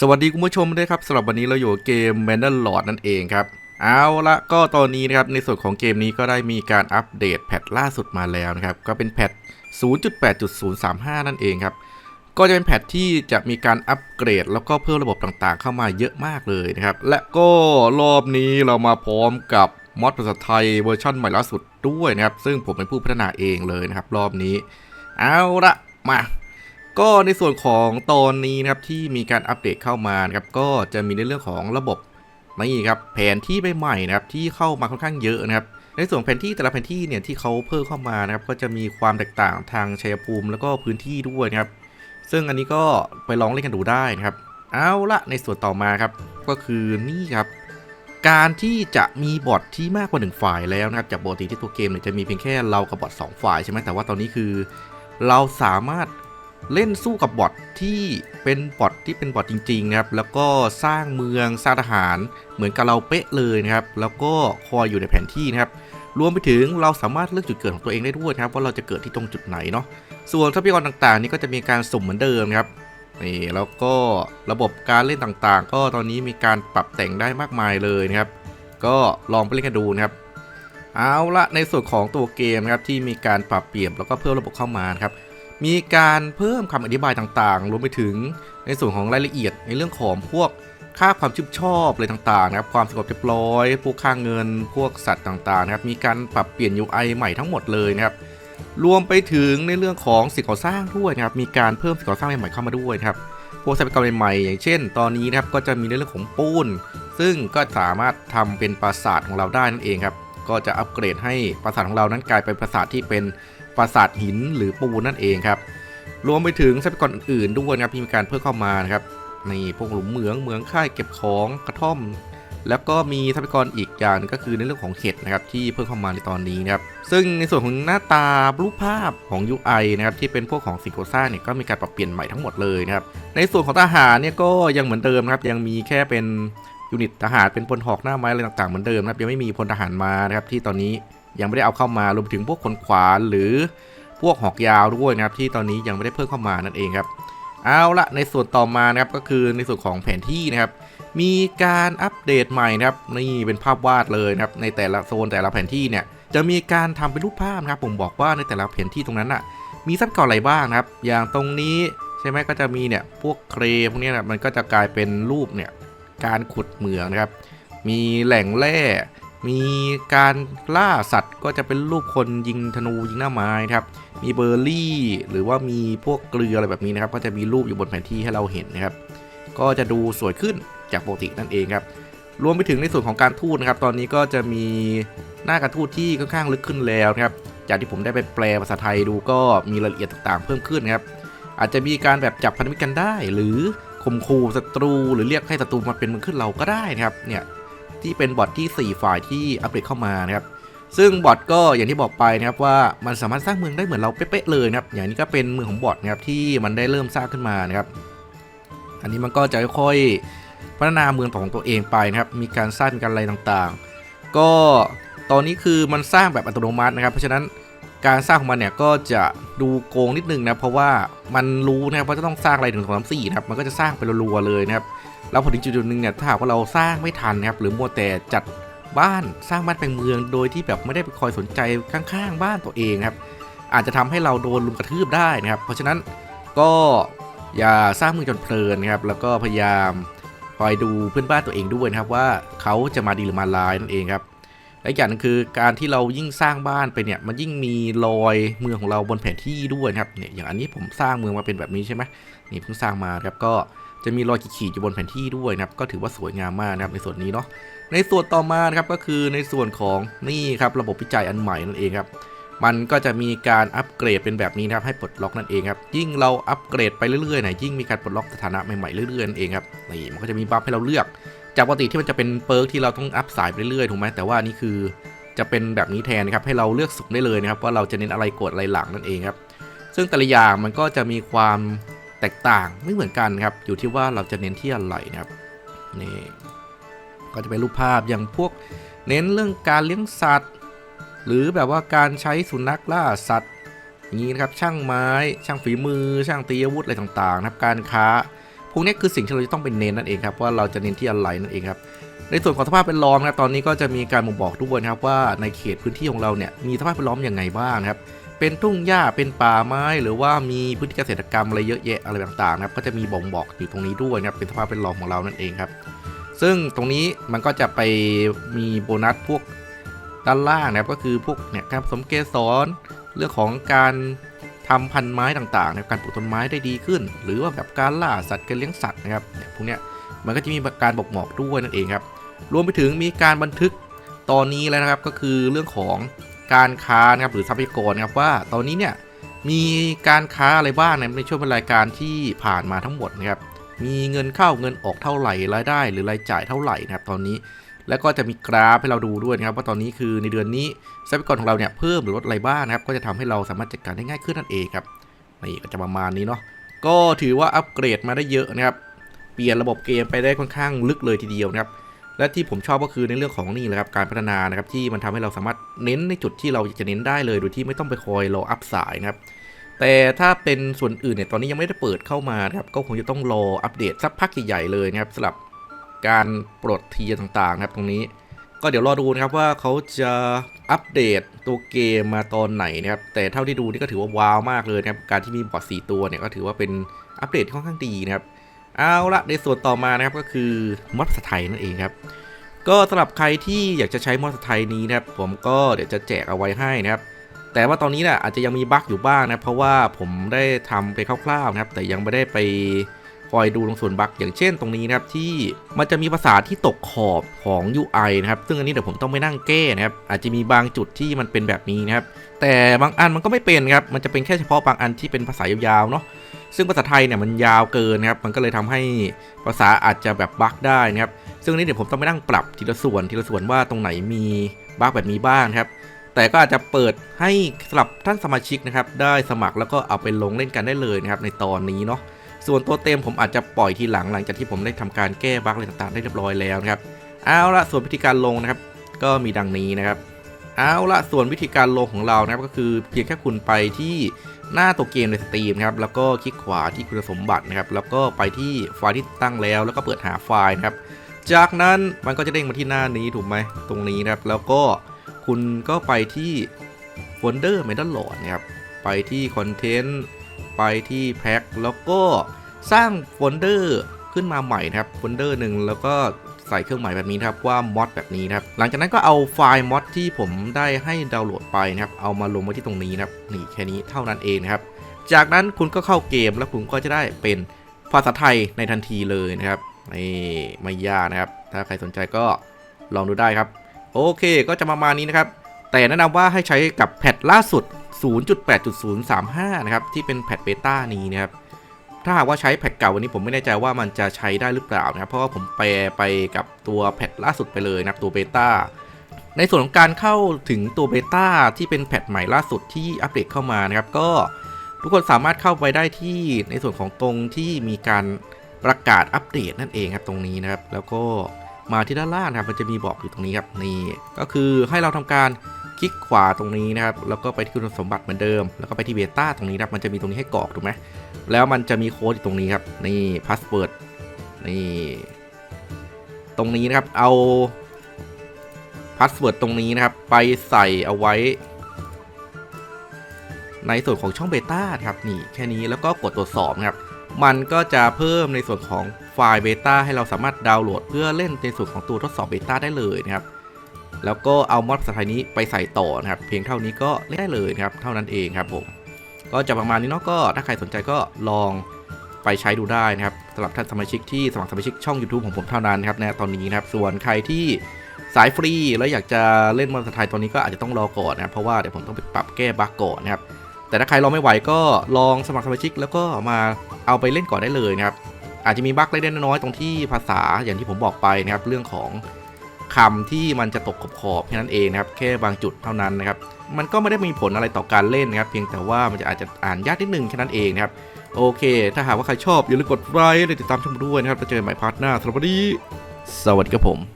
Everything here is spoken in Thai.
สวัสดีคุณผู้ชมด้วยครับสำหรับวันนี้เราอยู่เกม m a n d a l o r d นั่นเองครับ เอาละก็ตอนนี้นะครับในส่วนของเกมนี้ก็ได้มีการอัปเดตแพทล่าสุดมาแล้วนะครับ ก็เป็นแพท 0.8.035 นั่นเองครับ ก็จะเป็นแพทที่จะมีการอัปเกรด แล้วก็เพิ่มระบบต่างๆ เข้ามาเยอะมากเลยนะครับ และก็รอบนี้เรามาพร้อมกับมอดภาษาไทยเวอร์ชันใหม่ล่าสุดด้วยนะครับ ซึ่งผมเป็นผู้พัฒนาเองเลยนะครับรอบนี้ เอาละมา ก็ในส่วนของตอนนี้นะครับที่มีการอัปเดตเข้ามานะครับก็จะมีในเรื่องของระบบนี่ครับแผนที่ใหม่ๆนะครับที่เข้ามาค่อนข้างเยอะนะครับในส่วนแผนที่แต่ละแผนที่เนี่ยที่เขาเพิ่มเข้ามานะครับก็จะมีความแตกต่างทางชัยภูมิแล้วก็พื้นที่ด้วยนะครับซึ่งอันนี้ก็ไปลองเล่นกันดูได้นะครับเอาละในส่วนต่อมาครับก็คือนี่ครับการที่จะมีบอทที่มากกว่าหนึ่งฝ่ายแล้วนะครับจากปกติที่ตัวเกมเนี่ยจะมีเพียงแค่เรากับบอทสองฝ่ายใช่ไหมแต่ว่าตอนนี้คือ เราสามารถ เล่นสู้กับบอทที่เป็นบอทที่เป็นบอทจริงๆนะครับ แล้วก็สร้างเมืองสร้างทหารเหมือนกับเราเป๊ะเลยนะครับ แล้วก็คอยอยู่ในแผนที่นะครับ รวมไปถึงเราสามารถเลือกจุดเกิดของตัวเองได้ด้วยนะครับ ว่าเราจะเกิดที่ตรงจุดไหนเนาะ ส่วนทรัพยากรต่างๆ นี่ก็จะมีการสุ่มเหมือนเดิมครับ นี่แล้วก็ระบบการเล่นต่างๆ ก็ตอนนี้มีการปรับแต่งได้มากมายเลยนะครับ ก็ลองไปเล่นกันดูนะครับเอาละในส่วนของตัวเกมครับที่มีการปรับเปลี่ยนแล้วก็เพิ่มระบบเข้ามาครับ มีการเพิ่มคำอธิบายต่างๆ รวมไปถึงในส่วนของรายละเอียดในเรื่องของพวกค่าความชื่นชอบอะไรต่างๆนะครับความสงบเรียบร้อย พวกค่าเงิน พวกสัตว์ต่างๆนะครับมีการปรับเปลี่ยน UI ใหม่ทั้งหมดเลยนะครับรวมไปถึงในเรื่องของสิ่งก่อสร้างด้วยนะครับมีการเพิ่มสิ่งก่อสร้างใหม่ๆเข้ามาด้วยนะครับพวกทรัพยากรใหม่ๆอย่างเช่น ตอนนี้นะครับก็จะมีในเรื่องของปูนซึ่งก็สามารถทำเป็นปราสาทของเราได้นั่นเองครับก็จะอัปเกรดให้ปราสาทของเรานั้นกลายเป็นปราสาทที่เป็น ปราสาทหินหรือปูนนั่นเองครับ รวมไปถึงทรัพยากรอื่นๆด้วยนะครับที่มีการเพิ่มเข้ามานะครับในพวกหลุมเหมืองเหมืองค่ายเก็บของกระท่อม แล้วก็มีทรัพยากรอีกอย่างก็คือในเรื่องของเห็ดนะครับที่เพิ่มเข้ามาในตอนนี้นะครับซึ่งในส่วนของหน้าตารูปภาพของ UI นะครับที่เป็นพวกของสิ่งก่อสร้างเนี่ยก็มีการปรับเปลี่ยนใหม่ทั้งหมดเลยนะครับในส่วนของทหารเนี่ยก็ยังเหมือนเดิมครับยังมีแค่เป็นยูนิตทหารเป็นพลหอกหน้าไม้อะไรต่างๆเหมือนเดิมนะครับยังไม่มีพลทหารมานะครับที่ตอนนี้ ยังไม่ได้เอาเข้ามารวมถึงพวกขนขวานหรือพวกหอกยาวด้วยนะครับที่ตอนนี้ยังไม่ได้เพิ่มเข้ามานั่นเองครับ เอาละในส่วนต่อมานะครับก็คือในส่วนของแผนที่นะครับ มีการอัปเดตใหม่นะครับนี่เป็นภาพวาดเลยนะครับในแต่ละโซนแต่ละแผนที่เนี่ยจะมีการทำเป็นรูปภาพนะครับผมบอกว่าในแต่ละแผนที่ตรงนั้นอะมีทรัพยากรอะไรบ้างนะครับ อย่างตรงนี้ใช่ไหมก็จะมีเนี่ยพวกเครพวกเนี้ยนะมันก็จะกลายเป็นรูปเนี่ยการขุดเหมืองนะครับ มีแหล่งแร่ มีการล่าสัตว์ก็จะเป็นรูปคนยิงธนูยิงหน้าไม้นะครับ มีเบอร์รี่ หรือว่ามีพวกเกลืออะไรแบบนี้นะครับ ก็จะมีรูปอยู่บนแผนที่ให้เราเห็นนะครับ ก็จะดูสวยขึ้นจากปกตินั่นเองครับ รวมไปถึงในส่วนของการทูตนะครับ ตอนนี้ก็จะมีหน้าการทูตที่ค่อนข้างลึกขึ้นแล้วนะครับ จากที่ผมได้ไปแปลภาษาไทยดูก็มีรายละเอียดต่างๆ เพิ่มขึ้นนะครับ อาจจะมีการแบบจับพันธมิตรกันได้ หรือข่มขู่ศัตรู หรือเรียกให้ศัตรูมาเป็นมือขึ้นเราก็ได้นะครับ เนี่ย ที่เป็นบอทที่ 4 ฝ่ายที่อัปเดตเข้ามานะครับซึ่งบอทก็อย่างที่บอกไปนะครับว่ามันสามารถสร้างเมืองได้เหมือนเราเป๊ะๆเลยนะครับอย่างนี้ก็เป็นเมืองของบอทนะครับที่มันได้เริ่มสร้างขึ้นมานะครับ อันนี้มันก็จะค่อยๆพัฒนาเมืองของตัวเองไปนะครับ มีการสร้างมีการอะไรต่างๆ ก็ตอนนี้คือมันสร้างแบบอัตโนมัตินะครับ เพราะฉะนั้น การสร้างของมันเนี่ยก็จะดูโกงนิดนึงนะเพราะว่ามันรู้นะครับว่าจะต้องสร้างอะไรถึงสองสามสี่นะครับมันก็จะสร้างไปรัวๆเลยนะครับแล้วพอถึงจุดหนึ่งเนี่ยถ้าหากว่าเราสร้างไม่ทันนะครับหรือมัวแต่จัดบ้านสร้างบ้านแปลงเมืองโดยที่แบบไม่ได้ไปคอยสนใจข้างๆ บ้านตัวเองครับ อาจจะทำให้เราโดนลุมกระทืบได้นะครับ เพราะฉะนั้นก็อย่าสร้างเมืองจนเพลินนะครับ แล้วก็พยายามคอยดูเพื่อนบ้านตัวเองด้วยนะครับว่าเขาจะมาดีหรือมาร้ายนั่นเองครับ และอีกอย่างหนึงคือการที่เรายิ่งสร้างบ้านไปเนี่ยมันยิ่งมีรอยเมืองของเราบนแผนที่ด้วยครับเนี่ยอย่างอันนี้ผมสร้างเมืองมาเป็นแบบนี้ใช่ไหมนี่เพิ่งสร้างมาครับก็จะมีรอยขีดๆอยู่บนแผนที่ด้วยนะครับก็ถือว่าสวยงามมากนะครับในส่วนนี้เนาะในส่วนต่อมานะครับก็คือในส่วนของนี่ครับระบบวิจัยอันใหม่นั่นเองครับมันก็จะมีการอัปเกรดเป็นแบบนี้นะครับให้ปลดล็อกนั่นเองครับยิ่งเราอัปเกรดไปเรื่อยๆเนี่ยยิ่งมีการปลดล็อกสถานะใหม่ๆเรื่อยๆนั่นเองครับนี่มันก็จะมีบัฟให้เราเลือก จากปกติที่มันจะเป็นเปิร์กที่เราต้องอัพสายไปเรื่อยๆถูกไหมแต่ว่านี่คือจะเป็นแบบนี้แทนนะครับให้เราเลือกสุ่มได้เลยนะครับว่าเราจะเน้นอะไรกดอะไรหลังนั่นเองครับซึ่งแต่ละอย่างมันก็จะมีความแตกต่างไม่เหมือนกันครับอยู่ที่ว่าเราจะเน้นที่อะไรนะครับนี่ก็จะเป็นรูปภาพอย่างพวกเน้นเรื่องการเลี้ยงสัตว์ หรือแบบว่าการใช้สุนัขล่าสัตว์อย่างนี้นะครับช่างไม้ ช่างฝีมือ ช่างตีอาวุธอะไรต่างๆนะครับการค้า วกนี้คือสิ่งที่เราจะต้องเป็นเน้นนั่นเองครับว่าเราจะเน้นที่อะไรนั่นเองครับในส่วนของสภาพแวดล้อมนะครับตอนนี้ก็จะมีการบ่งบอกด้วยนะครับว่าในเขตพื้นที่ของเราเนี่ยมีสภาพแวดล้อมอย่างไงบ้างครับเป็นทุ่งหญ้าเป็นป่าไม้หรือว่ามีพื้นที่เกษตรกรรมอะไรเยอะแยะอะไรต่างๆนะครับก็จะมีบ่งบอกอยู่ตรงนี้ด้วยนะครับเป็นสภาพแวดล้อมของเรานั่นเองครับ ซึ่งตรงนี้มันก็จะไปมีโบนัสพวกด้านล่างนะครับก็คือพวกเนี่ยการผสมเกสรเรื่องของการ ทำพันไม้ต่างๆในการปลูกต้นไม้ได้ดีขึ้น หรือว่าแบบการล่าสัตว์การเลี้ยงสัตว์นะครับเนี่ยพวกเนี้ยมันก็จะมีการบอกบอกด้วยนั่นเองครับรวมไปถึงมีการบันทึกตอนนี้แล้วนะครับก็คือเรื่องของการค้านะครับหรือทรัพยากรนะครับว่าตอนนี้เนี่ยมีการค้าอะไรบ้างในในช่วงรายการที่ผ่านมาทั้งหมดนะครับมีเงินเข้าเงินออกเท่าไหร่รายได้ หรือรายจ่ายเท่าไหร่นะครับตอนนี้ แล้วก็จะมีกราฟให้เราดูด้วยนะครับว่าตอนนี้คือในเดือนนี้ทรัพยากรของเราเนี่ยเพิ่มหรือลดอะไรบ้างนะครับก็จะทำให้เราสามารถจัดการได้ง่ายขึ้นนั่นเองครับนี่ก็จะประมาณนี้เนาะก็ถือว่าอัปเกรดมาได้เยอะนะครับเปลี่ยนระบบเกมไปได้ค่อนข้างลึกเลยทีเดียวนะครับและที่ผมชอบก็คือในเรื่องของนี่แหละครับการพัฒนานะครับที่มันทำให้เราสามารถเน้นในจุดที่เราจะเน้นได้เลยโดยที่ไม่ต้องไปคอยรออัพสายนะครับแต่ถ้าเป็นส่วนอื่นเนี่ยตอนนี้ยังไม่ได้เปิดเข้ามาครับก็คงจะต้องรออัปเดตสักพักใหญ่ๆเลยนะครับสำหรับ การปลดเทียต่างๆนะครับตรงนี้ ก็เดี๋ยวรอดูนะครับว่าเขาจะอัปเดตตัวเกมมาตอนไหนนะครับ แต่เท่าที่ดูนี่ก็ถือว่าว้าวมากเลยนะครับ การที่มีบอทสีตัวเนี่ยก็ถือว่าเป็นอัปเดตที่ค่อนข้างดีนะครับ เอาละในส่วนต่อมานะครับก็คือมอดภาษาไทยนั่นเองครับ ก็สำหรับใครที่อยากจะใช้มอดภาษาไทยนี้นะครับ ผมก็เดี๋ยวจะแจกเอาไว้ให้นะครับแต่ว่าตอนนี้นี่ยอาจจะยังมีบั๊กอยู่บ้างนะเพราะว่าผมได้ทำไปคร่าวๆนะครับ แต่ยังไม่ได้ไป คอยดูตรงส่วนบั๊กอย่างเช่นตรงนี้นะครับที่มันจะมีภาษาที่ตกขอบของ UI นะครับ ซึ่งอันนี้เดี๋ยวผมต้องไปนั่งแก้นะครับ อาจจะมีบางจุดที่มันเป็นแบบนี้นะครับ แต่บางอันมันก็ไม่เป็นครับ มันจะเป็นแค่เฉพาะบางอันที่เป็นภาษายาวๆเนาะซึ่งภาษาไทยเนี่ยมันยาวเกินนะครับ มันก็เลยทำให้ภาษาอาจจะแบบบั๊กได้นะครับ ซึ่งนนี้เดี๋ยวผมต้องไปนั่งปรับทีละส่วนทีละส่วนว่าตรงไหนมีบั๊กแบบนี้บ้างครับ แต่ก็อาจจะเปิดให้สำหรับท่านสมาชิกนะครับ ได้สมัครแล้วก็เอาไปลงเล่นกันได้เลยนะครับในตอนนี้เนาะ ส่วนตัวเต็มผมอาจจะปล่อยทีหลังหลังจากที่ผมได้ทำการแก้บั๊กอะไรต่างๆได้เรียบร้อยแล้วนะครับ เอาละส่วนวิธีการลงนะครับ ก็มีดังนี้นะครับ เอาละส่วนวิธีการลงของเรานะครับก็คือเพียงแค่คุณไปที่หน้าตัวเกมในสตรีมนะครับแล้วก็คลิกขวาที่คุณสมบัตินะครับแล้วก็ไปที่ไฟล์ที่ตั้งแล้วแล้วก็เปิดหาไฟล์นะครับ จากนั้นมันก็จะเด้งมาที่หน้านี้ถูกไหมตรงนี้นะครับ แล้วก็คุณก็ไปที่โฟลเดอร์เมดัลโหลดนะครับไปที่คอนเทนต์ ไปที่แพ็คแล้วก็สร้างโฟลเดอร์ขึ้นมาใหม่นะครับโฟลเดอร์หนึ่งแล้วก็ใส่เครื่องหมายแบบนี้นะครับว่ามอดแบบนี้นะครับหลังจากนั้นก็เอาไฟล์มอดที่ผมได้ให้ดาวน์โหลดไปนะครับเอามาลงไว้ที่ตรงนี้นะครับนี่แค่นี้เท่านั้นเองนะครับจากนั้นคุณก็เข้าเกมแล้วคุณก็จะได้เป็นภาษาไทยในทันทีเลยนะครับนี่ไม่ยากนะครับ ถ้าใครสนใจก็ลองดูได้ครับ โอเคก็จะประมาณนี้นะครับ แต่แนะนำว่าให้ใช้กับแพทล่าสุด 0.8.035 นะครับ ที่เป็นแพทเบต้านี้นะครับ ถ้าหากว่าใช้แพทเก่าวันนี้ผมไม่แน่ใจว่ามันจะใช้ได้หรือเปล่านะครับ เพราะว่าผมแปลไปกับตัวแพทล่าสุดไปเลยนะครับตัวเบต้าในส่วนของการเข้าถึงตัวเบต้าที่เป็นแพทใหม่ล่าสุดที่อัปเดตเข้ามานะครับ ก็ทุกคนสามารถเข้าไปได้ที่ในส่วนของตรงที่มีการประกาศอัปเดตนั่นเองครับตรงนี้นะครับ แล้วก็มาที่ด้านล่างนะครับมันจะมีบอกอยู่ตรงนี้ครับนี่ก็คือให้เราทำการ คลิกขวาตรงนี้นะครับ แล้วก็ไปที่คุณสมบัติเหมือนเดิม แล้วก็ไปที่เบต้าตรงนี้นะครับมันจะมีตรงนี้ให้กรอกถูกไหมแล้วมันจะมีโค้ดอยู่ตรงนี้ครับ นี่พาสเวิร์ดนี่ ตรงนี้นะครับ เอาพาสเวิร์ดตรงนี้นะครับ ไปใส่เอาไว้ ในส่วนของช่องเบต้าครับนี่แค่นี้แล้วก็กดตรวจสอบนะครับ มันก็จะเพิ่มในส่วนของไฟล์เบต้าให้เราสามารถดาวน์โหลด เพื่อเล่นในส่วนของตัวทดสอบเบต้าได้เลยนะครับ แล้วก็เอามอดภาษาไทยนี้ไปใส่ต่อนะครับ เพียงเท่านี้ก็เล่นได้เลยนะครับ เท่านั้นเองครับผม ก็จะประมาณนี้เนาะก็ถ้าใครสนใจก็ลองไปใช้ดูได้นะครับสำหรับท่านสมาชิกที่สมัครสมาชิกช่อง YouTube ของผมเท่านั้นครับนะตอนนี้นะครับ ส่วนใครที่สายฟรีแล้วอยากจะเล่นมอเตอร์ไทยตอนนี้ก็อาจจะต้องรอก่อนนะครับเพราะว่าเดี๋ยวผมต้องไปปรับแก้บั๊กก่อนนะครับ แต่ถ้าใครรอไม่ไหวก็ลองสมัครสมาชิก แล้วก็มาเอาไปเล่นก่อนได้เลยนะครับอาจจะมีบั๊กเล็กๆน้อยๆตรงที่ภาษาอย่างที่ผมบอกไปนะครับเรื่องของ คำที่มันจะตกขอบๆแค่นั้นเองนะครับแค่บางจุดเท่านั้นนะครับมันก็ไม่ได้มีผลอะไรต่อการเล่นนะครับเพียงแต่ว่ามันจะอาจจะอ่านยากนิดนึงแค่นั้นเองนะครับโอเค ถ้าหากว่าใครชอบอย่าลืมกดไลค์และติดตามช่องผมด้วยนะครับแล้วเจอกันใหม่พาร์ทหน้าสวัสดี สวัสดีครับผม